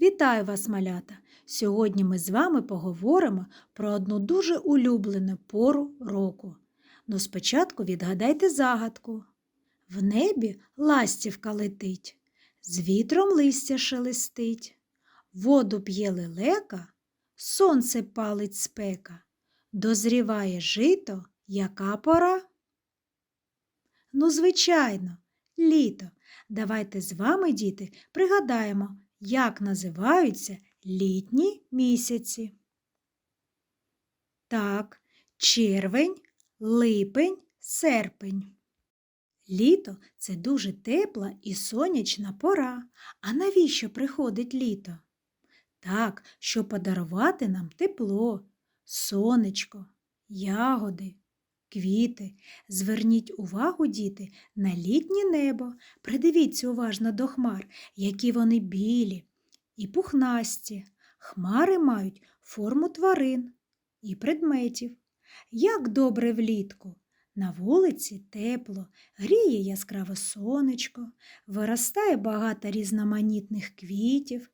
Вітаю вас, малята! Сьогодні ми з вами поговоримо про одну дуже улюблену пору року. Ну спочатку відгадайте загадку. В небі ластівка летить, з вітром листя шелестить, воду п'є лелека, сонце палить спека, дозріває жито, яка пора? Ну, звичайно, літо. Давайте з вами, діти, пригадаємо, як називаються літні місяці. Так, червень, липень, серпень. Літо це дуже тепла і сонячна пора. А навіщо приходить літо? Так, щоб подарувати нам тепло, сонечко, ягоди, квіти. Зверніть увагу, діти, на літнє небо. Придивіться уважно до хмар, які вони білі і пухнасті. Хмари мають форму тварин і предметів. Як добре влітку! На вулиці тепло, гріє яскраве сонечко, виростає багато різноманітних квітів,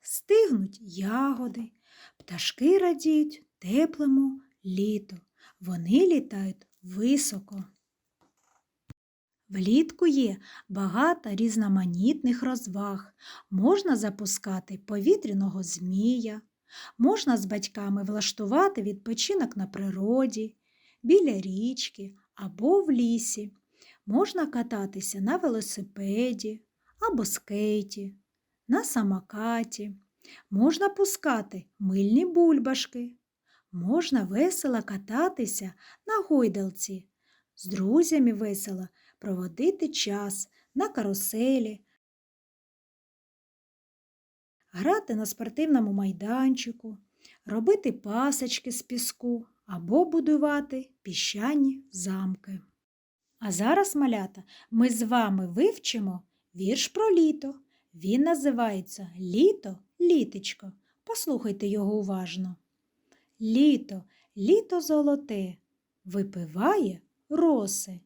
стигнуть ягоди, пташки радіють теплому літу. Вони літають високо. Влітку є багато різноманітних розваг. Можна запускати повітряного змія, можна з батьками влаштувати відпочинок на природі, біля річки або в лісі. Можна кататися на велосипеді або скейті, на самокаті. Можна пускати мильні бульбашки. Можна весело кататися на гойдалці, з друзями весело проводити час на каруселі, грати на спортивному майданчику, робити пасочки з піску або будувати піщані замки. А зараз, малята, ми з вами вивчимо вірш про літо. Він називається Літо, літечко. Послухайте його уважно. Літо, літо золоте, випиває роси,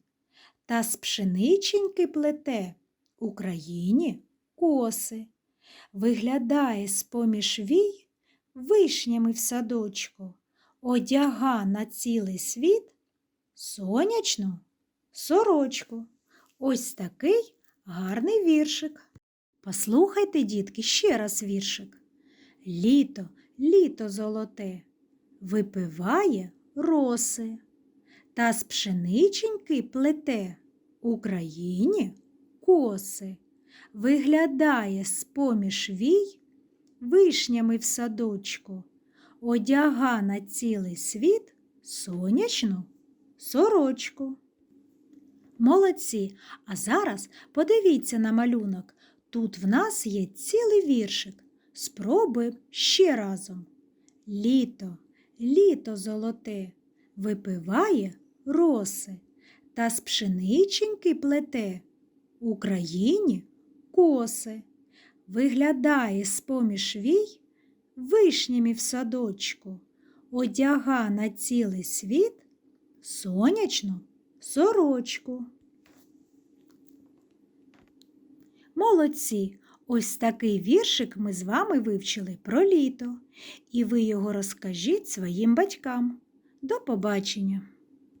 та з пшениченьки плете Україні коси. Виглядає з-поміж вій вишнями в садочку, одяга на цілий світ сонячну сорочку. Ось такий гарний віршик. Послухайте, дітки, ще раз віршик. Літо, літо золоте, випиває роси, та з пшениченьки плете Україні коси, виглядає з-поміж вій вишнями в садочку, одяга на цілий світ сонячну сорочку. Молодці, а зараз подивіться на малюнок. Тут в нас є цілий віршик. Спробуємо ще разом. Літо, літо золоте, випиває роси та з пшениченьки плете Україні коси, виглядає з-поміж вій вишнями в садочку, одяга на цілий світ сонячну сорочку. Молодці! Ось такий віршик ми з вами вивчили про літо, і ви його розкажіть своїм батькам. До побачення!